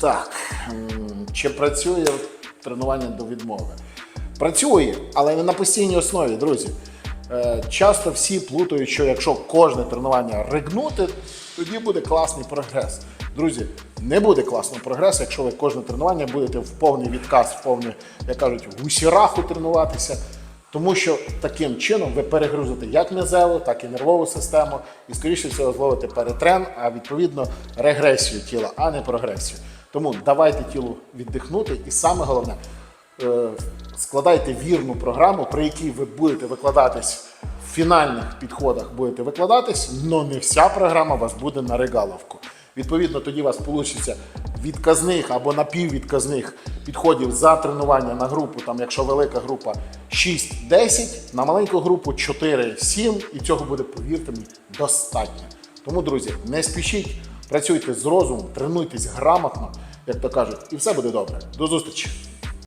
Так, чи працює тренування до відмови? Працює, але не на постійній основі, друзі. Е, Часто всі плутають, що якщо кожне тренування ригнути, тоді буде класний прогрес. Друзі, не буде класного прогресу, якщо ви кожне тренування будете в повний відказ, в повний, як кажуть, в усіраху тренуватися. Тому що таким чином ви перегрузите як м'язеву, так і нервову систему, і скоріше всього зловите перетрен, а відповідно регресію тіла, а не прогресію. Тому давайте тілу віддихнути, і саме головне, е, складайте вірну програму, при якій ви будете викладатись в фінальних підходах, будете викладатись, але не вся програма вас буде на регаловку. Відповідно, тоді у вас вийде відказних або напіввідказних підходів за тренування на групу, там, якщо велика група 6-10, на маленьку групу 4-7, і цього буде, повірте мені, достатньо. Тому, друзі, не спішіть, працюйте з розумом, тренуйтесь грамотно, як то кажуть, і все буде добре. До зустрічі!